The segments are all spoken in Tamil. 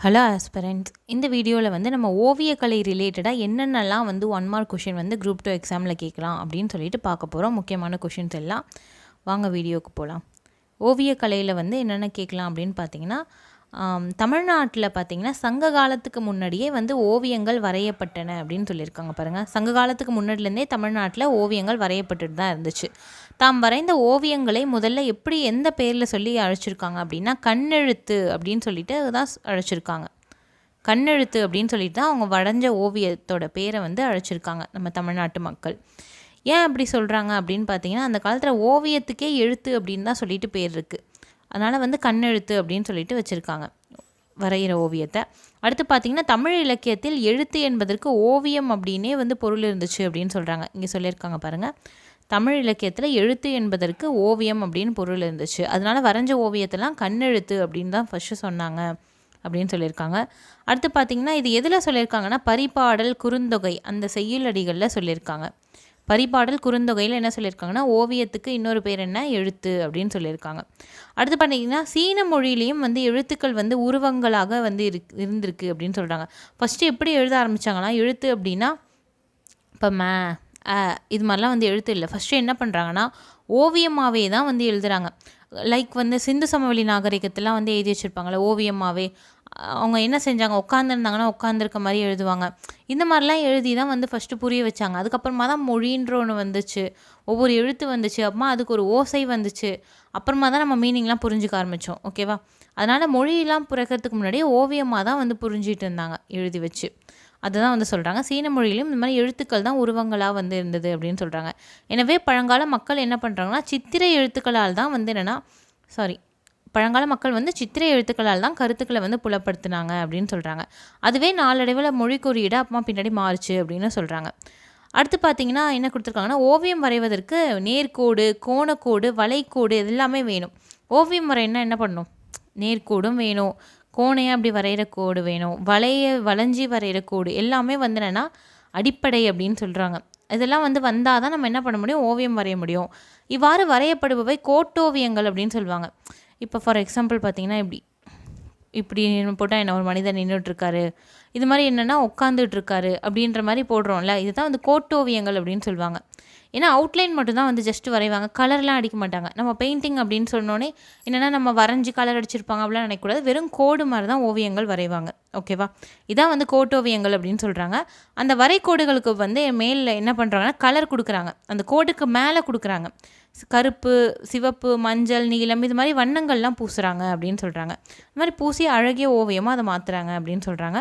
ஹலோ ஆஸ்பரண்ட்ஸ் இந்த வீடியோவில் வந்து நம்ம ஓவியக்கலை ரிலேட்டடாக என்னென்னலாம் வந்து ஒன் மார்க் கொஷின் வந்து குரூப் டூ எக்ஸாமில் கேட்கலாம் அப்படின்னு சொல்லிட்டு பார்க்க போகிறோம் முக்கியமான கொஷின்ஸ் எல்லாம் வாங்க வீடியோவுக்கு போகலாம் ஓவியக்கலையில் வந்து என்னென்ன கேட்கலாம் அப்படின்னு பார்த்தீங்கன்னா தமிழ்நாட்டில் பார்த்தீங்கன்னா சங்க காலத்துக்கு முன்னாடியே வந்து ஓவியங்கள் வரையப்பட்டன அப்படின்னு சொல்லியிருக்காங்க பாருங்கள் சங்க காலத்துக்கு முன்னாடிலேருந்தே தமிழ்நாட்டில் ஓவியங்கள் வரையப்பட்டுட்டு தான் இருந்துச்சு. தாம் வரைந்த ஓவியங்களை முதல்ல எப்படி எந்த பேரில் சொல்லி அழைச்சிருக்காங்க அப்படின்னா கண்ணெழுத்து அப்படின்னு சொல்லிட்டு தான் அழைச்சிருக்காங்க. கண்ணெழுத்து அப்படின்னு சொல்லிட்டு தான் அவங்க வரைஞ்ச ஓவியத்தோட பேரை வந்து அழைச்சிருக்காங்க நம்ம தமிழ்நாட்டு மக்கள். ஏன் அப்படி சொல்கிறாங்க அப்படின்னு பார்த்தீங்கன்னா அந்த காலத்தில் ஓவியத்துக்கே எழுத்து அப்படின்னு தான் சொல்லிட்டு பேர் இருக்குது அதனால் வந்து கண்ணெழுத்து அப்படின்னு சொல்லிட்டு வச்சுருக்காங்க வரைகிற ஓவியத்தை. அடுத்து பார்த்திங்கன்னா தமிழ் இலக்கியத்தில் எழுத்து என்பதற்கு ஓவியம் அப்படின்னே வந்து பொருள் இருந்துச்சு அப்படின்னு சொல்கிறாங்க இங்கே சொல்லியிருக்காங்க பாருங்கள் தமிழ் இலக்கியத்தில் எழுத்து என்பதற்கு ஓவியம் அப்படின்னு பொருள் இருந்துச்சு. அதனால் வரைஞ்ச ஓவியத்தெல்லாம் கண்ணெழுத்து அப்படின்னு தான் ஃபஸ்ட்டு சொன்னாங்க அப்படின்னு சொல்லியிருக்காங்க. அடுத்து பார்த்திங்கன்னா இது எதில் சொல்லியிருக்காங்கன்னா பரிபாடல் குறுந்தொகை அந்த செய்யுளடிகளில் சொல்லியிருக்காங்க. பரிபாடல் குறுந்தொகையில் என்ன சொல்லியிருக்காங்கன்னா ஓவியத்துக்கு இன்னொரு பேர் என்ன? எழுத்து அப்படின்னு சொல்லியிருக்காங்க. அடுத்து பார்த்தீங்கன்னா சீன மொழியிலையும் வந்து எழுத்துக்கள் வந்து உருவங்களாக வந்து இரு இருந்திருக்கு அப்படின்னு சொல்கிறாங்க ஃபஸ்ட்டு எப்படி எழுத ஆரம்பித்தாங்கன்னா எழுத்து அப்படின்னா இப்போ மே இது மாதிரிலாம் வந்து எழுத்து இல்லை. ஃபஸ்ட்டு என்ன பண்ணுறாங்கன்னா ஓவியமாகவே தான் வந்து எழுதுகிறாங்க லைக் வந்து சிந்து சமவெளி நாகரிகத்தெலாம் வந்து எழுதி வச்சுருப்பாங்களே ஓவியமாகவே அவங்க என்ன செஞ்சாங்க? உட்காந்துருந்தாங்கன்னா உட்காந்துருக்க மாதிரி எழுதுவாங்க. இந்த மாதிரிலாம் எழுதி தான் வந்து ஃபஸ்ட்டு புரிய வச்சாங்க. அதுக்கப்புறமா தான் மொழின்ற ஒன்று வந்துச்சு. ஒவ்வொரு எழுத்து வந்துச்சு. அப்புறமா அதுக்கு ஒரு ஓசை வந்துச்சு. அப்புறமா தான் நம்ம மீனிங்லாம் புரிஞ்சுக்க ஆரம்பித்தோம் ஓகேவா அதனால் மொழியெல்லாம் பிறக்கிறதுக்கு முன்னாடியே ஓவியமாக தான் வந்து புரிஞ்சிட்டு இருந்தாங்க எழுதி வச்சு. அதுதான் வந்து சொல்கிறாங்க சீன மொழியிலும் இந்த மாதிரி எழுத்துக்கள் தான் உருவங்களாக வந்து இருந்தது அப்படின்னு சொல்கிறாங்க எனவே பழங்கால மக்கள் என்ன பண்ணுறாங்கன்னா சித்திரை எழுத்துக்களால் தான் வந்து என்னென்னா சாரி பழங்கால மக்கள் வந்து சித்திரை எழுத்துக்களால் தான் கருத்துக்களை வந்து புலப்படுத்தினாங்க அப்படின்னு சொல்கிறாங்க அதுவே நாளடைவில் மொழி குறியீடு அப்புறமா பின்னாடி மாறுச்சு அப்படின்னு சொல்கிறாங்க அடுத்து பார்த்தீங்கன்னா என்ன கொடுத்துருக்காங்கன்னா ஓவியம் வரைவதற்கு நேர்கோடு கோணக்கோடு வளைக்கோடு எல்லாமே வேணும். ஓவியம் வரையினா என்ன பண்ணணும்? நேர்கோடும் வேணும். கோணையாக அப்படி வரைகிற கோடு வேணும். வளைய வளைஞ்சி வரைகிற கோடு எல்லாமே வந்து என்னென்னா அடிப்படை அப்படின்னு சொல்கிறாங்க இதெல்லாம் வந்து வந்தால் தான் நம்ம என்ன பண்ண முடியும்? ஓவியம் வரைய முடியும். இவ்வாறு வரையப்படுபவை கோட்டோவியங்கள் அப்படின்னு சொல்லுவாங்க. இப்போ ஃபார் எக்ஸாம்பிள் பார்த்தீங்கன்னா இப்படி இப்படி போட்டால் என்ன ஒரு மனிதர் நின்றுட்டுருக்காரு இது மாதிரி என்னென்னா உட்காந்துட்ருக்காரு அப்படின்ற மாதிரி போடுறோம்ல இதுதான் வந்து கோட்டோவியங்கள் அப்படின்னு சொல்லுவாங்க. ஏன்னா அவுட்லைன் மட்டும்தான் வந்து ஜஸ்ட் வரைவாங்க கலர்லாம் அடிக்க மாட்டாங்க. நம்ம பெயிண்டிங் அப்படின்னு சொன்னோன்னே என்னென்னா நம்ம வரைஞ்சி கலர் அடிச்சிருப்பாங்க அப்படிலாம் நினைக்கக்கூடாது. வெறும் கோடு மாதிரி தான் ஓவியங்கள் வரைவாங்க. ஓகேவா இதான் வந்து கோட்டோவியங்கள் அப்படின்னு சொல்கிறாங்க அந்த வரைகோடுகளுக்கு வந்து மேலில் என்ன பண்ணுறாங்கன்னா கலர் கொடுக்குறாங்க. அந்த கோடுக்கு மேலே கொடுக்குறாங்க. கருப்பு சிவப்பு மஞ்சள் நீலம் இது மாதிரி வண்ணங்கள்லாம் பூசுகிறாங்க அப்படின்னு சொல்கிறாங்க இது மாதிரி பூசி அழகிய ஓவியமாக அதை மாற்றுறாங்க அப்படின்னு சொல்கிறாங்க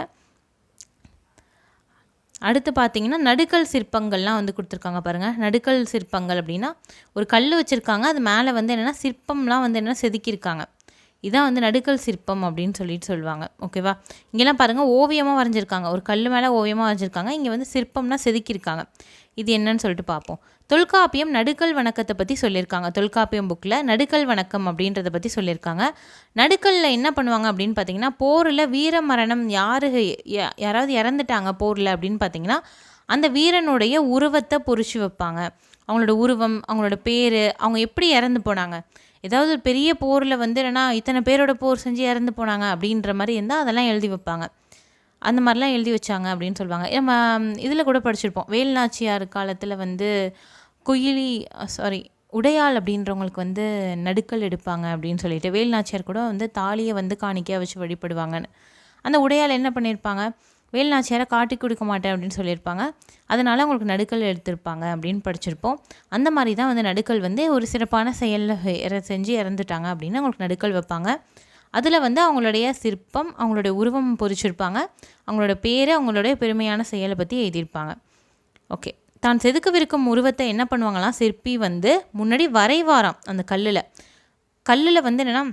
அடுத்து பார்த்தீங்கன்னா நடுக்கல் சிற்பங்கள்லாம் வந்து கொடுத்துருக்காங்க பாருங்கள் நடுக்கல் சிற்பங்கள் அப்படின்னா ஒரு கல் வச்சுருக்காங்க. அது மேலே வந்து என்னென்னா சிற்பம்லாம் வந்து என்னென்னா செதுக்கியிருக்காங்க. இதான் வந்து நடுக்கல் சிற்பம் அப்படின்னு சொல்லிட்டு சொல்லுவாங்க. ஓகேவா இங்கெல்லாம் பாருங்கள் ஓவியமாக வரைஞ்சிருக்காங்க. ஒரு கல் மேலே ஓவியமாக வரைஞ்சிருக்காங்க. இங்கே வந்து சிற்பம்னா செதுக்கியிருக்காங்க. இது என்னன்னு சொல்லிட்டு பார்ப்போம். தொல்காப்பியம் நடுக்கல் வணக்கத்தை பற்றி சொல்லியிருக்காங்க. தொல்காப்பியம் புக்கில் நடுக்கல் வணக்கம் அப்படின்றத பற்றி சொல்லியிருக்காங்க. நடுக்கல்ல என்ன பண்ணுவாங்க அப்படின்னு பார்த்தீங்கன்னா போரில் வீர மரணம் யாரு யாராவது இறந்துட்டாங்க போரில் அப்படின்னு பார்த்தீங்கன்னா அந்த வீரனுடைய உருவத்தை பொறிச்சு வைப்பாங்க. அவங்களோட உருவம் அவங்களோட பேர் அவங்க எப்படி இறந்து போனாங்க? ஏதாவது ஒரு பெரிய போரில் வந்து என்னென்னா இத்தனை பேரோட போர் செஞ்சு இறந்து போனாங்க அப்படின்ற மாதிரி இருந்தால் அதெல்லாம் எழுதி வைப்பாங்க. அந்த மாதிரிலாம் எழுதி வச்சாங்க அப்படின்னு சொல்லுவாங்க. நம்ம இதில் கூட படிச்சிருப்போம். வேல்நாச்சியார் காலத்தில் வந்து குயிலி சாரி உடையாள் அப்படின்றவங்களுக்கு வந்து நடுக்கல் எடுப்பாங்க அப்படின்னு சொல்லிட்டு வேல்நாச்சியார் கூட வந்து தாலியை வந்து காணிக்கையாக வச்சு வழிபடுவாங்கன்னு. அந்த உடையால் என்ன பண்ணியிருப்பாங்க? வேலுநாச்சியாரை காட்டி கொடுக்க மாட்டேன் அப்படின்னு சொல்லியிருப்பாங்க. அதனால் அவங்களுக்கு நடுக்கல் எடுத்திருப்பாங்க அப்படின்னு படிச்சிருப்போம். அந்த மாதிரி தான் வந்து நடுக்கல் வந்து ஒரு சிறப்பான செயலில் செஞ்சு இறந்துட்டாங்க அப்படின்னு அவங்களுக்கு நடுக்கல் வைப்பாங்க. அதில் வந்து அவங்களுடைய சிற்பம் அவங்களுடைய உருவம் பொறிச்சிருப்பாங்க. அவங்களோட பேர் அவங்களுடைய பெருமையான செயலை பற்றி எழுதியிருப்பாங்க. ஓகே. தான் செதுக்கவிருக்கும் உருவத்தை என்ன பண்ணுவாங்களாம்? சிற்பி வந்து முன்னாடி வரைவாராம் அந்த கல்லில். கல்லில் வந்து என்னென்னா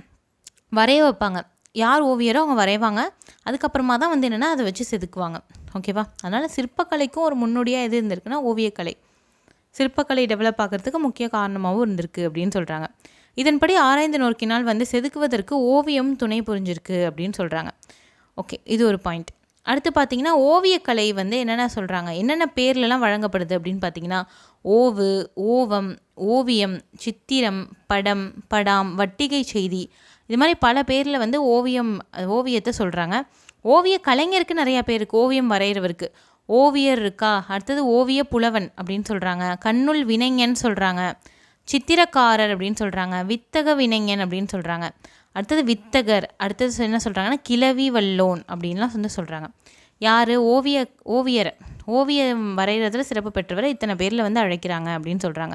வரைய வைப்பாங்க. யார் ஓவியரோ அவங்க வரைவாங்க. அதுக்கப்புறமா தான் வந்து என்னென்னா அதை வச்சு செதுக்குவாங்க. ஓகேவா? அதனால் சிற்பக்கலைக்கும் ஒரு முன்னோடியாக எது இருந்திருக்குன்னா ஓவியக்கலை. சிற்பக்கலை டெவலப் ஆகிறதுக்கு முக்கிய காரணமாகவும் இருந்திருக்கு அப்படின்னு சொல்கிறாங்க இதன்படி ஆராய்ந்து நோக்கினால் வந்து செதுக்குவதற்கு ஓவியம் துணை புரிஞ்சிருக்கு அப்படின்னு சொல்கிறாங்க ஓகே இது ஒரு பாயிண்ட் அடுத்து பார்த்தீங்கன்னா ஓவியக்கலை வந்து என்னென்ன சொல்கிறாங்க என்னென்ன பேர்லலாம் வழங்கப்படுது அப்படின்னு பார்த்தீங்கன்னா ஓவு ஓவம் ஓவியம் சித்திரம் படம் படாம் வட்டிகை செய்தி இது மாதிரி பல பேரில் வந்து ஓவியம் ஓவியத்தை சொல்கிறாங்க ஓவிய கலைஞருக்கு நிறையா பேர் இருக்குது ஓவியம் வரைகிறவருக்கு ஓவியர் இருக்கா? அடுத்தது ஓவிய புலவன் அப்படின்னு சொல்கிறாங்க கண்ணுள் வினைஞன் சொல்கிறாங்க சித்திரக்காரர் அப்படின்னு சொல்கிறாங்க வித்தக வினைஞன் அப்படின்னு சொல்கிறாங்க அடுத்தது வித்தகர் அடுத்தது என்ன சொல்கிறாங்கன்னா கிளவி வல்லோன் அப்படின்லாம் வந்து சொல்கிறாங்க யார்? ஓவிய ஓவியர். ஓவியம் வரைகிறதுல சிறப்பு பெற்றவரை இத்தனை பேரில் வந்து அழைக்கிறாங்க அப்படின்னு சொல்கிறாங்க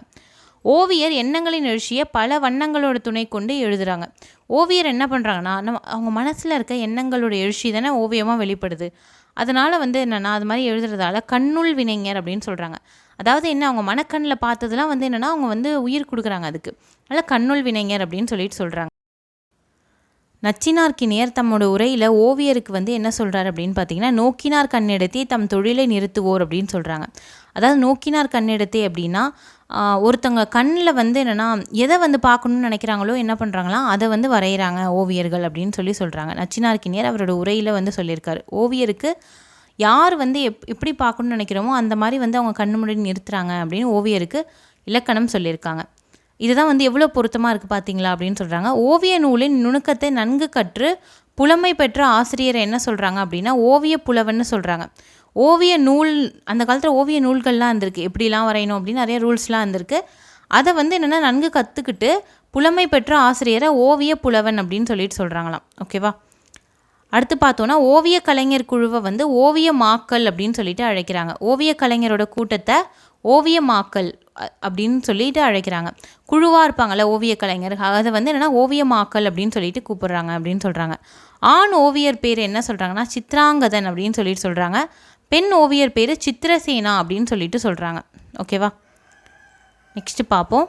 ஓவியர் எண்ணங்களின் எழுச்சியை பல வண்ணங்களோட துணை கொண்டு எழுதுகிறாங்க ஓவியர் என்ன பண்ணுறாங்கன்னா நம்ம அவங்க மனசில் இருக்க எண்ணங்களோட எழுச்சி தானே ஓவியமாக வெளிப்படுது. அதனால் வந்து என்னென்னா அது மாதிரி எழுதுறதால கண்ணுள் வினைஞர் அப்படின்னு சொல்கிறாங்க அதாவது என்ன அவங்க மனக்கண்ணில் பார்த்ததுலாம் வந்து என்னென்னா அவங்க வந்து உயிர் கொடுக்குறாங்க அதுக்கு. அதனால் கண்ணுள் வினைஞர் அப்படின்னு சொல்லிட்டு சொல்கிறாங்க நச்சினார்க்கினியர் தம்மோட உரையில் ஓவியருக்கு வந்து என்ன சொல்கிறார் அப்படின்னு பார்த்தீங்கன்னா நோக்கினார் கண்ணிடத்தே தம் தொழிலை நிறுத்துவோர் அப்படின்னு சொல்கிறாங்க அதாவது நோக்கினார் கண்ணிடத்தே அப்படின்னா ஒருத்தங்க கண்ணில் வந்து என்னென்னா எதை வந்து பார்க்கணுன்னு நினைக்கிறாங்களோ என்ன பண்ணுறாங்களா அதை வந்து வரைகிறாங்க ஓவியர்கள் அப்படின்னு சொல்லி சொல்கிறாங்க நச்சினார்க்கினியர் அவரோட உரையில் வந்து சொல்லியிருக்காரு. ஓவியருக்கு யார் வந்து எப் எப்படி பார்க்கணுன்னு நினைக்கிறோமோ அந்த மாதிரி வந்து அவங்க கண்ணு முன்னாடி நிறுத்துகிறாங்க அப்படின்னு ஓவியருக்கு இலக்கணம் சொல்லியிருக்காங்க. இதுதான் வந்து எவ்வளோ பொருத்தமாக இருக்குது பார்த்தீங்களா அப்படின்னு சொல்கிறாங்க ஓவிய நூலின் நுணுக்கத்தை நன்கு கற்று புலமை பெற்ற ஆசிரியர் என்ன சொல்கிறாங்க அப்படின்னா ஓவிய புலவன்னு சொல்கிறாங்க ஓவிய நூல் அந்த காலத்தில் ஓவிய நூல்கள்லாம் இருந்திருக்கு. எப்படிலாம் வரையணும் அப்படின்னு நிறைய ரூல்ஸ்லாம் இருந்திருக்கு. அதை வந்து என்னென்னா நன்கு கற்றுக்கிட்டு புலமை பெற்ற ஆசிரியரை ஓவிய புலவன் அப்படின்னு சொல்லிட்டு சொல்கிறாங்களாம் ஓகேவா அடுத்து பார்த்தோன்னா ஓவிய கலைஞர் குழுவை வந்து ஓவியமாக்கல் அப்படின்னு சொல்லிட்டு அழைக்கிறாங்க. ஓவிய கலைஞரோட கூட்டத்தை ஓவியமாக்கல் அப்படின்னு சொல்லிட்டு அழைக்கிறாங்க. குழுவாக இருப்பாங்கள்ல ஓவிய கலைஞர் அதை வந்து என்னென்னா ஓவியமாக்கல் அப்படின்னு சொல்லிட்டு கூப்பிட்றாங்க அப்படின்னு சொல்கிறாங்க ஆண் ஓவியர் பேர் என்ன சொல்கிறாங்கன்னா சித்ராங்கதன் அப்படின்னு சொல்லிட்டு சொல்கிறாங்க பெண் ஓவியர் பேர் சித்திரசேனா அப்படின்னு சொல்லிட்டு சொல்கிறாங்க ஓகேவா நெக்ஸ்ட்டு பார்ப்போம்.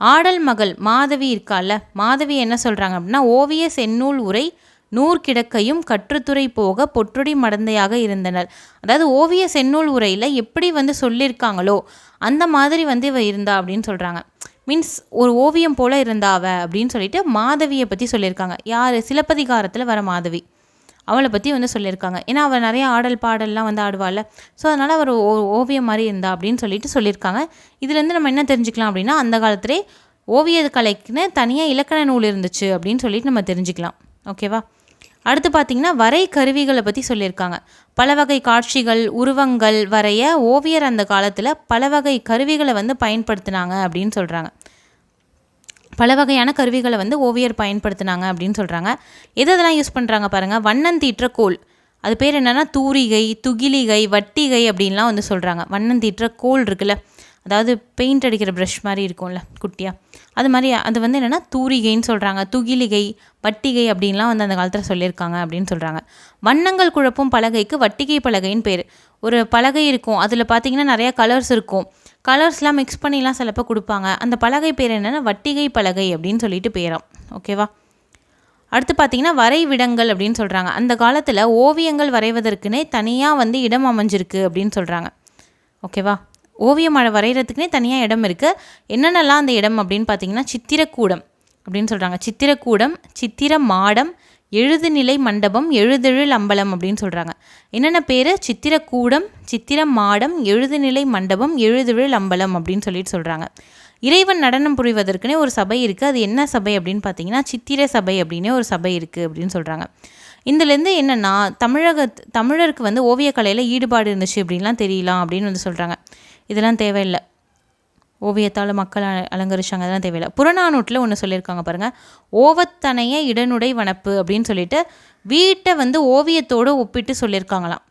ஆடல் மகள் மாதவி இருக்கால மாதவி என்ன சொல்கிறாங்க அப்படின்னா ஓவிய செந்நூல் உரை நூற்கிடக்கையும் கற்றுத்துறை போக பொற்றுடி மடந்தையாக இருந்தனர். அதாவது ஓவிய செந்நூல் உரையில் எப்படி வந்து சொல்லியிருக்காங்களோ அந்த மாதிரி வந்து இவ இருந்தா அப்படின்னு சொல்கிறாங்க மீன்ஸ் ஒரு ஓவியம் போல் இருந்தாவ அப்படின்னு சொல்லிட்டு மாதவியை பற்றி சொல்லியிருக்காங்க யார்? சிலப்பதிகாரத்தில் வர மாதவி. அவளை பற்றி வந்து சொல்லியிருக்காங்க. ஏன்னா அவள் நிறைய ஆடல் பாடல்லாம் வந்து ஆடுவாள் ஸோ அதனால் அவர் ஓ ஓவியம் மாதிரி இருந்தா அப்படின்னு சொல்லிட்டு சொல்லியிருக்காங்க. இதுலேருந்து நம்ம என்ன தெரிஞ்சுக்கலாம் அப்படின்னா அந்த காலத்திலே ஓவிய கலைக்குன்னு தனியாக இலக்கண நூல் இருந்துச்சு அப்படின்னு சொல்லிட்டு நம்ம தெரிஞ்சுக்கலாம். ஓகேவா அடுத்து பார்த்திங்கன்னா வரை கருவிகளை பற்றி சொல்லியிருக்காங்க. பல வகை காட்சிகள் உருவங்கள் வரைய ஓவியர் அந்த காலத்தில் பல வகை கருவிகளை வந்து பயன்படுத்தினாங்க அப்படின்னு சொல்கிறாங்க பல வகையான கருவிகளை வந்து ஓவியர் பயன்படுத்தினாங்க அப்படின்னு சொல்கிறாங்க எது அதெல்லாம் யூஸ் பண்ணுறாங்க பாருங்கள் வண்ணம் தீற்ற கோல் அது பேர் என்னென்னா தூரிகை துகிலிகை வட்டிகை அப்படின்லாம் வந்து சொல்கிறாங்க வண்ணம் தீற்ற கோல் இருக்குல்ல. அதாவது பெயிண்ட் அடிக்கிற ப்ரஷ் மாதிரி இருக்கும்ல குட்டியாக அது மாதிரி அது வந்து என்னென்னா தூரிகைன்னு சொல்கிறாங்க துகிலிகை வட்டிகை அப்படின்லாம் வந்து அந்த காலத்தில் சொல்லியிருக்காங்க அப்படின்னு சொல்கிறாங்க வண்ணங்கள் குழப்பும் பலகைக்கு வட்டிகை பலகைன்னு பேர். ஒரு பலகை இருக்கும். அதில் பார்த்தீங்கன்னா நிறையா கலர்ஸ் இருக்கும். கலர்ஸ்லாம் மிக்ஸ் பண்ணிலாம் சிலப்போ கொடுப்பாங்க. அந்த பலகை பேர் என்னென்னா வட்டிகை பலகை அப்படின்னு சொல்லிட்டு பேரும். ஓகேவா அடுத்து பார்த்தீங்கன்னா வரைவிடங்கள் அப்படின்னு சொல்கிறாங்க அந்த காலத்தில் ஓவியங்கள் வரைவதற்குனே தனியாக வந்து இடம் அமைஞ்சிருக்கு அப்படின்னு சொல்கிறாங்க ஓகேவா ஓவியம் வரைகிறதுக்குனே தனியாக இடம் இருக்குது என்னென்னலாம் அந்த இடம் அப்படின்னு பார்த்தீங்கன்னா சித்திரக்கூடம் அப்படின்னு சொல்கிறாங்க சித்திரக்கூடம் சித்திர மாடம் எழுதுநிலை மண்டபம் எழுதெழில் அம்பலம் அப்படின்னு சொல்கிறாங்க என்னென்ன பேர்? சித்திரக்கூடம் சித்திர மாடம் எழுதுநிலை மண்டபம் எழுதெழில் அம்பலம் அப்படின்னு சொல்லிட்டு சொல்கிறாங்க இறைவன் நடனம் புரிவதற்குனே ஒரு சபை இருக்குது அது என்ன சபை அப்படின்னு பார்த்தீங்கன்னா சித்திர சபை அப்படின்னே ஒரு சபை இருக்குது அப்படின்னு சொல்கிறாங்க இதுலேருந்து என்னென்னா தமிழக தமிழருக்கு வந்து ஓவியக்கலையில் ஈடுபாடு இருந்துச்சு அப்படின்லாம் தெரியலாம் அப்படின்னு வந்து சொல்கிறாங்க இதெல்லாம் தேவையில்லை. ஓவியத்தால் மக்கள் அலங்கரிச்சாங்க அதெல்லாம் தேவையில்லை. புறநானூட்டில் ஒன்று சொல்லியிருக்காங்க பாருங்கள் ஓவத்தனைய இடனுடை வனப்பு அப்படின்னு சொல்லிட்டு வீட்டை வந்து ஓவியத்தோடு ஒப்பிட்டு சொல்லியிருக்காங்களாம்.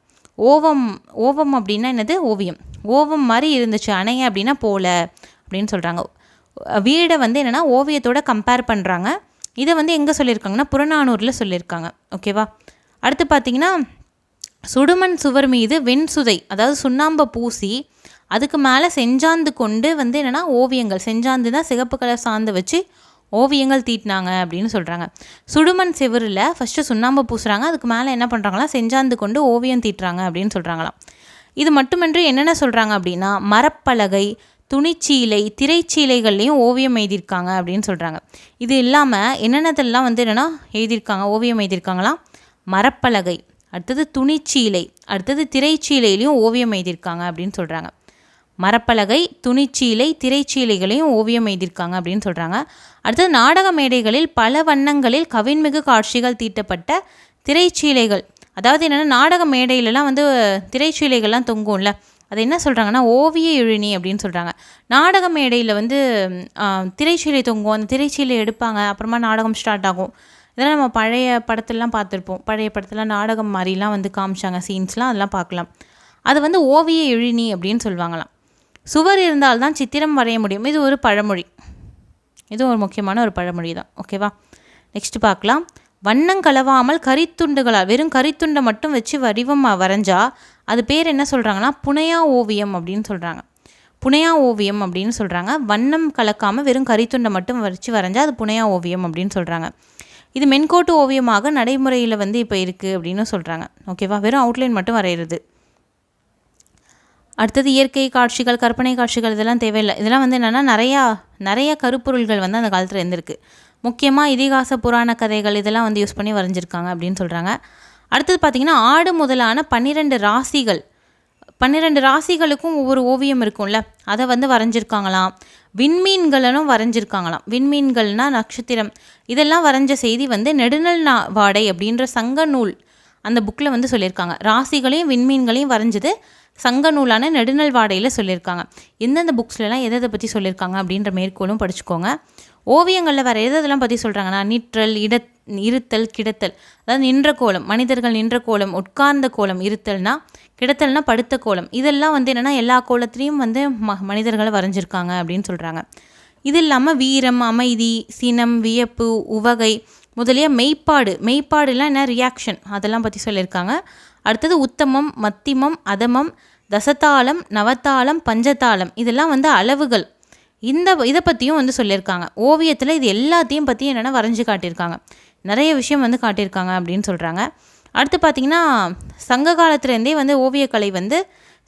ஓவம் ஓவம் அப்படின்னா என்னது? ஓவியம். ஓவம் மாதிரி இருந்துச்சு. அணைய அப்படின்னா போல அப்படின்னு சொல்கிறாங்க வீடை வந்து என்னென்னா ஓவியத்தோட கம்பேர் பண்ணுறாங்க இதை வந்து எங்கே சொல்லியிருக்காங்கன்னா புறநானூரில் சொல்லியிருக்காங்க. ஓகேவா அடுத்து பார்த்திங்கன்னா சுடுமண் சுவர் மீது வெண்சுதை அதாவது சுண்ணாம்பை பூசி அதுக்கு மேலே செஞ்சாந்து கொண்டு வந்து என்னென்னா ஓவியங்கள். செஞ்சாந்து தான் சிகப்பு கலர் சாந்து வச்சு ஓவியங்கள் தீட்டினாங்க அப்படின்னு சொல்கிறாங்க சுடுமண் செவரில் ஃபஸ்ட்டு சுண்ணாம்பு பூசுகிறாங்க அதுக்கு மேலே என்ன பண்ணுறாங்களா செஞ்சாந்து கொண்டு ஓவியம் தீட்டுறாங்க அப்படின்னு சொல்கிறாங்களாம் இது மட்டுமின்றி என்னென்ன சொல்கிறாங்க அப்படின்னா மரப்பலகை துணிச்சீலை திரைச்சீலைகள்லேயும் ஓவியம் எழுதியிருக்காங்க அப்படின்னு சொல்கிறாங்க இது இல்லாமல் என்னென்னதெல்லாம் வந்து என்னென்னா எழுதியிருக்காங்க ஓவியம் எழுதியிருக்காங்களாம் மரப்பலகை அடுத்தது துணிச்சீலை அடுத்தது திரைச்சீலையிலையும் ஓவியம் எழுதியிருக்காங்க அப்படின்னு சொல்கிறாங்க மரப்பலகை துணிச்சீலை திரைச்சீலைகளையும் ஓவியம் எழுதியிருக்காங்க அப்படின்னு சொல்கிறாங்க அடுத்தது நாடக மேடைகளில் பல வண்ணங்களில் கவின்மிகு காட்சிகள் தீட்டப்பட்ட திரைச்சீலைகள். அதாவது என்னென்னா நாடக மேடையிலலாம் வந்து திரைச்சீலைகள்லாம் தொங்கும்ல. அது என்ன சொல்கிறாங்கன்னா ஓவிய இழினி அப்படின்னு சொல்கிறாங்க நாடக மேடையில் வந்து திரைச்சீலை தொங்கும். அந்த திரைச்சீலை எடுப்பாங்க. அப்புறமா நாடகம் ஸ்டார்ட் ஆகும். இதெல்லாம் நம்ம பழைய படத்துலலாம் பார்த்துருப்போம். பழைய படத்தில் நாடகம் மாதிரிலாம் வந்து காமிச்சாங்க. சீன்ஸ்லாம் அதெல்லாம் பார்க்கலாம். அது வந்து ஓவிய இழினி அப்படின்னு சொல்லுவாங்களாம். சுவர் இருந்தால்தான் சித்திரம் வரைய முடியும். இது ஒரு பழமொழி. இது ஒரு முக்கியமான ஒரு பழமொழி தான். ஓகேவா நெக்ஸ்ட் பார்க்கலாம். வண்ணம் கலவாமல் கரித்துண்டுகளால் வெறும் கரித்துண்டை மட்டும் வச்சு வடிவம் வரைஞ்சா அது பேர் என்ன சொல்கிறாங்கன்னா புனையா ஓவியம் அப்படின்னு சொல்கிறாங்க புனையா ஓவியம் அப்படின்னு சொல்கிறாங்க வண்ணம் கலக்காமல் வெறும் கரித்துண்டை மட்டும் வச்சு வரைஞ்சா அது புனையா ஓவியம் அப்படின்னு சொல்கிறாங்க இது மென்கோட்டு ஓவியமாக நடைமுறையில் வந்து இப்போ இருக்குது அப்படின்னு சொல்கிறாங்க ஓகேவா வெறும் அவுட்லைன் மட்டும் வரைகிறது அடுத்தது இயற்கை காட்சிகள் கற்பனை காட்சிகள் இதெல்லாம் தேவையில்லை. இதெல்லாம் வந்து என்னென்னா நிறையா நிறைய கருப்பொருள்கள் வந்து அந்த காலத்தில் இருந்திருக்கு. முக்கியமாக இதிகாச புராண கதைகள் இதெல்லாம் வந்து யூஸ் பண்ணி வரைஞ்சிருக்காங்க அப்படின்னு சொல்கிறாங்க அடுத்தது பார்த்திங்கன்னா ஆடு முதலான பன்னிரெண்டு ராசிகள். பன்னிரெண்டு ராசிகளுக்கும் ஒவ்வொரு ஓவியம் இருக்கும்ல. அதை வந்து வரைஞ்சிருக்காங்களாம். விண்மீன்களும் வரைஞ்சிருக்காங்களாம். விண்மீன்கள்னால் நட்சத்திரம். இதெல்லாம் வரைஞ்ச செய்தி வந்து நெடுநல் நா வாடை அப்படின்ற சங்க நூல் அந்த புக்கில் வந்து சொல்லியிருக்காங்க. ராசிகளையும் விண்மீன்களையும் வரைஞ்சது சங்க நூலான நெடுநல் வாடையில் சொல்லியிருக்காங்க. எந்தெந்த புக்ஸ்லலாம் எதை எதை பற்றி சொல்லியிருக்காங்க அப்படின்ற மேற்கோளும் படிச்சுக்கோங்க. ஓவியங்களில் வேறு எது எதெல்லாம் பற்றி சொல்கிறாங்கன்னா நிற்றல் இட இருத்தல் கிடத்தல். அதாவது நின்ற கோலம் மனிதர்கள் நின்ற கோலம் உட்கார்ந்த கோலம் இருத்தல்னா கிடத்தல்னா படுத்த கோலம். இதெல்லாம் வந்து என்னென்னா எல்லா கோலத்துலேயும் வந்து ம மனிதர்களை வரைஞ்சிருக்காங்க அப்படின்னு சொல்கிறாங்க இது இல்லாமல் வீரம் அமைதி சினம் வியப்பு உவகை முதலிய மெய்ப்பாடு. மெய்ப்பாடுலாம் என்ன? ரியாக்ஷன் அதெல்லாம் பற்றி சொல்லியிருக்காங்க. அடுத்தது உத்தமம் மத்திமம் அதமம் தசதாளம் நவதாளம் பஞ்சதாளம். இதெல்லாம் வந்து அளவுகள். இந்த இதை பற்றியும் வந்து சொல்லியிருக்காங்க. ஓவியத்தில் இது எல்லாத்தையும் பற்றி என்னென்னா வரைஞ்சி காட்டியிருக்காங்க. நிறைய விஷயம் வந்து காட்டியிருக்காங்க அப்படின்னு சொல்கிறாங்க அடுத்து பார்த்திங்கன்னா சங்க காலத்துலேருந்தே வந்து ஓவியக்கலை வந்து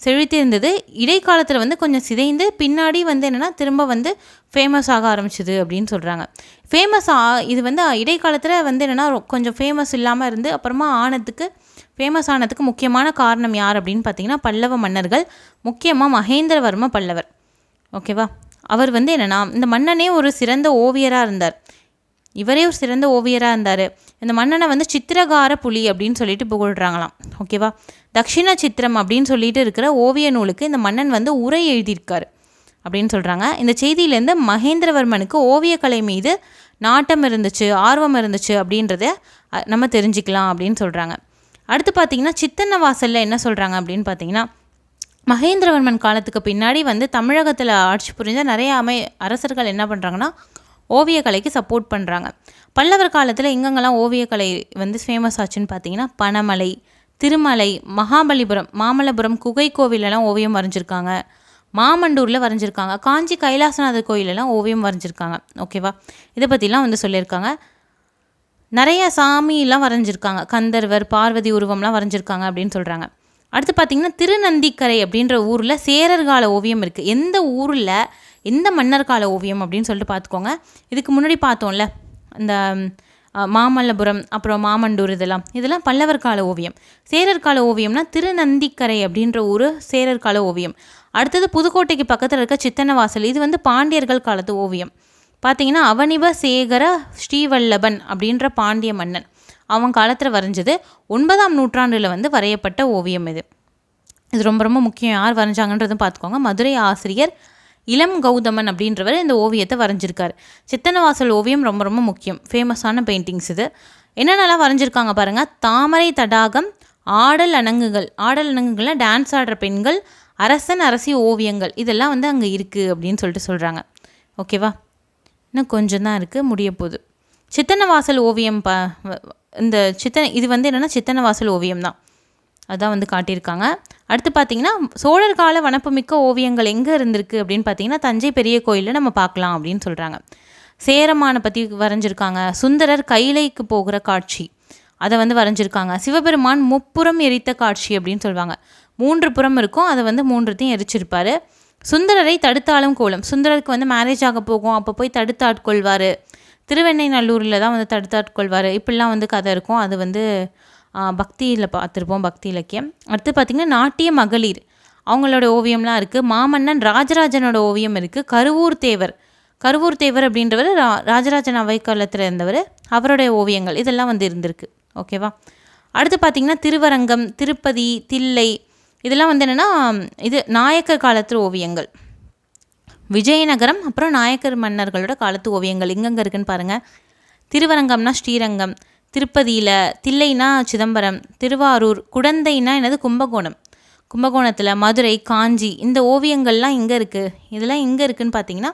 செழித்திருந்தது. இடைக்காலத்தில் வந்து கொஞ்சம் சிதைந்து பின்னாடி வந்து என்னென்னா திரும்ப வந்து ஃபேமஸ் ஆக ஆரம்பிச்சிது அப்படின்னு சொல்கிறாங்க ஃபேமஸ் ஆ இது வந்து இடைக்காலத்தில் வந்து என்னென்னா கொஞ்சம் ஃபேமஸ் இல்லாமல் இருந்து அப்புறமா ஆனதுக்கு ஃபேமஸ் ஆனதுக்கு முக்கியமான காரணம் யார் அப்படின்னு பார்த்தீங்கன்னா பல்லவ மன்னர்கள். முக்கியமாக மகேந்திரவர்ம பல்லவர். ஓகேவா அவர் வந்து என்னென்னா இந்த மன்னனே ஒரு சிறந்த ஓவியராக இருந்தார். இவரே ஒரு சிறந்த ஓவியராக இருந்தார். இந்த மன்னனை வந்து சித்திரகார புலி அப்படின்னு சொல்லிட்டு புகழ்கிறாங்களாம் ஓகேவா தக்ஷிண சித்திரம் அப்படின்னு சொல்லிட்டு இருக்கிற ஓவிய நூலுக்கு இந்த மன்னன் வந்து உரை எழுதியிருக்காரு அப்படின்னு சொல்கிறாங்க இந்த செய்தியிலேருந்து மகேந்திரவர்மனுக்கு ஓவியக்கலை மீது நாட்டம் இருந்துச்சு ஆர்வம் இருந்துச்சு அப்படின்றத நம்ம தெரிஞ்சுக்கலாம் அப்படின்னு சொல்கிறாங்க அடுத்து பார்த்தீங்கன்னா சித்தன்ன வாசலில் என்ன சொல்கிறாங்க அப்படின்னு பார்த்தீங்கன்னா மகேந்திரவர்மன் காலத்துக்கு பின்னாடி வந்து தமிழகத்தில் ஆட்சி புரிஞ்ச நிறைய அமை அரசர்கள் என்ன பண்ணுறாங்கன்னா ஓவியக்கலைக்கு சப்போர்ட் பண்ணுறாங்க பல்லவர் காலத்தில் எங்கெங்கெல்லாம் ஓவியக்கலை வந்து ஃபேமஸ் ஆச்சுன்னு பார்த்தீங்கன்னா பனமலை திருமலை மகாபலிபுரம் மாமல்லபுரம் குகை கோவிலெல்லாம் ஓவியம் வரைஞ்சிருக்காங்க. மாமண்டூரில் வரைஞ்சிருக்காங்க. காஞ்சி கைலாசநாதர் கோயிலெல்லாம் ஓவியம் வரைஞ்சிருக்காங்க. ஓகேவா? இதை பற்றிலாம் வந்து சொல்லியிருக்காங்க. நிறைய சாமியெல்லாம் வரைஞ்சிருக்காங்க. கந்தர்வர் பார்வதி உருவம்லாம் வரைஞ்சிருக்காங்க அப்படின்னு சொல்கிறாங்க அடுத்து பார்த்திங்கன்னா திருநந்திக்கரை அப்படின்ற ஊரில் சேரர் கால ஓவியம் இருக்குது எந்த ஊரில் எந்த மன்னர் கால ஓவியம் அப்படின்னு சொல்லிட்டு பார்த்துக்கோங்க இதுக்கு முன்னாடி பார்த்தோம்ல இந்த மாமல்லபுரம் அப்புறம் மாமண்டூர் இதெல்லாம். இதெல்லாம் பல்லவர் கால ஓவியம். சேரர் கால ஓவியம்னா திருநந்திக்கரை அப்படின்ற ஊர் சேரர் கால ஓவியம். அடுத்தது புதுக்கோட்டைக்கு பக்கத்தில் இருக்க சித்தன்னவாசல். இது வந்து பாண்டியர்கள் காலத்து ஓவியம். பார்த்தீங்கன்னா அவனிப சேகர ஸ்ரீவல்லபன் அப்படின்ற பாண்டிய மன்னன். அவன் காலத்தில் வரைஞ்சது ஒன்பதாம் நூற்றாண்டில் வந்து வரையப்பட்ட ஓவியம் இது. இது ரொம்ப ரொம்ப முக்கியம். யார் வரைஞ்சாங்கன்றதும் பார்த்துக்கோங்க மதுரை ஆசிரியர் இளம் கௌதமன் அப்படின்றவர் இந்த ஓவியத்தை வரைஞ்சிருக்கார். சித்தனவாசல் ஓவியம் ரொம்ப ரொம்ப முக்கியம். ஃபேமஸான பெயிண்டிங்ஸ் இது. என்னென்னலாம் வரைஞ்சிருக்காங்க பாருங்கள் தாமரை தடாகம் ஆடல் அணங்குகள். ஆடல் அணங்குகள்லாம் டான்ஸ் ஆடுற பெண்கள் அரசன் அரசி ஓவியங்கள். இதெல்லாம் வந்து அங்கே இருக்குது அப்படின்னு சொல்லிட்டு சொல்கிறாங்க ஓகேவா இன்னும் கொஞ்சம் தான் இருக்குது முடிய போகுது. சித்தன்னவாசல் ஓவியம் ப வ- இந்த சித்தனை இது வந்து என்னென்னா சித்தன்னவாசல் ஓவியம் தான். அதான் வந்து காட்டியிருக்காங்க. அடுத்து பார்த்தீங்கன்னா சோழர் கால வனப்புமிக்க ஓவியங்கள் எங்கே இருந்திருக்கு அப்படின்னு பார்த்தீங்கன்னா தஞ்சை பெரிய கோயிலில் நம்ம பார்க்கலாம் அப்படின்னு சொல்கிறாங்க சேரமானை பற்றி வரைஞ்சிருக்காங்க. சுந்தரர் கைலைக்கு போகிற காட்சி. அதை வந்து வரைஞ்சிருக்காங்க. சிவபெருமான் முப்புறம் எரித்த காட்சி அப்படின்னு சொல்லுவாங்க மூன்று புறம் இருக்கும். அதை வந்து மூன்றுத்தையும் எரிச்சிருப்பார். சுந்தரரை தடுத்தாலும் கோலம். சுந்தரருக்கு வந்து மேரேஜ் ஆக போகும். அப்போ போய் தடுத்து ஆட்கொள்வார் திருவெண்ணைநல்லூரில் தான் வந்து தடுத்து ஆட்கொள்வார் இப்படிலாம் வந்து கதை இருக்கும். அது வந்து பக்தியில் பார்த்துருப்போம் பக்தி இலக்கியம். அடுத்து பார்த்திங்கன்னா நாட்டிய மகளிர். அவங்களோட ஓவியம்லாம் இருக்குது மாமன்னன் ராஜராஜனோட ஓவியம் இருக்குது கருவூர் தேவர். கருவூர் தேவர் அப்படின்றவர் ரா ராஜராஜன் அவைக்காலத்தில் இருந்தவர். அவருடைய ஓவியங்கள் இதெல்லாம் வந்து இருந்திருக்கு. ஓகேவா? அடுத்து பார்த்திங்கன்னா திருவரங்கம் திருப்பதி தில்லை இதெல்லாம் வந்து என்னென்னா இது நாயக்கர் காலத்து ஓவியங்கள். விஜயநகரம் அப்புறம் நாயக்கர் மன்னர்களோட காலத்து ஓவியங்கள் எங்கெங்கே இருக்குன்னு பாருங்கள் திருவரங்கம்னா ஸ்ரீரங்கம் திருப்பதியில் தில்லைனா சிதம்பரம் திருவாரூர் குடந்தைனா என்னது கும்பகோணம். கும்பகோணத்தில் மதுரை காஞ்சி இந்த ஓவியங்கள்லாம் எங்கே இருக்குது இதெல்லாம் எங்கே இருக்குதுன்னு பார்த்தீங்கன்னா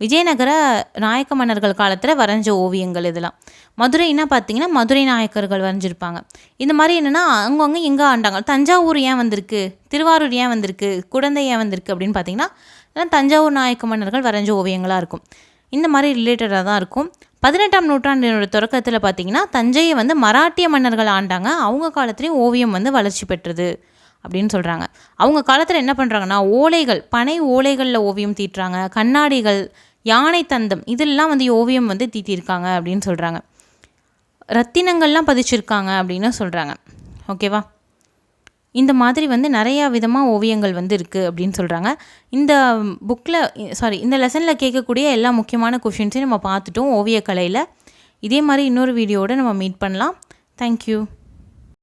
விஜயநகர நாயக்க மன்னர்கள் காலத்தில் வரைஞ்ச ஓவியங்கள் இதெல்லாம். மதுரைன்னா பார்த்தீங்கன்னா மதுரை நாயக்கர்கள் வரைஞ்சிருப்பாங்க. இந்த மாதிரி என்னென்னா அங்கங்கே எங்கே ஆண்டாங்க. தஞ்சாவூர் ஏன் வந்திருக்கு? திருவாரூர் ஏன் வந்திருக்கு? குடந்தை ஏன் வந்திருக்கு அப்படின்னு பார்த்தீங்கன்னா இதெல்லாம் தஞ்சாவூர் நாயக்க மன்னர்கள் வரைஞ்ச ஓவியங்களாக இருக்கும். இந்த மாதிரி ரிலேட்டடாக தான் இருக்கும். பதினெட்டாம் நூற்றாண்டினோட தொடக்கத்தில் பார்த்தீங்கன்னா தஞ்சையை வந்து மராட்டிய மன்னர்கள் ஆண்டாங்க. அவங்க காலத்துலேயும் ஓவியம் வந்து வளர்ச்சி பெற்றது. அப்படின்னு சொல்கிறாங்க அவங்க காலத்தில் என்ன பண்ணுறாங்கன்னா ஓலைகள் பனை ஓலைகளில் ஓவியம் தீட்டுறாங்க. கண்ணாடிகள் யானை தந்தம் இதெல்லாம் வந்து ஓவியம் வந்து தீட்டியிருக்காங்க அப்படின்னு சொல்கிறாங்க ரத்தினங்கள்லாம் பதிச்சிருக்காங்க அப்படின்னு சொல்கிறாங்க ஓகேவா இந்த மாதிரி வந்து நிறையா விதமாக ஓவியங்கள் வந்து இருக்குது அப்படின்னு சொல்கிறாங்க இந்த புக்கில் சாரி இந்த லெசனில் கேட்கக்கூடிய எல்லா முக்கியமான கொஷின்ஸையும் நம்ம பார்த்துட்டோம் ஓவியக்கலையில். இதே மாதிரி இன்னொரு வீடியோடு நம்ம மீட் பண்ணலாம். தேங்க்யூ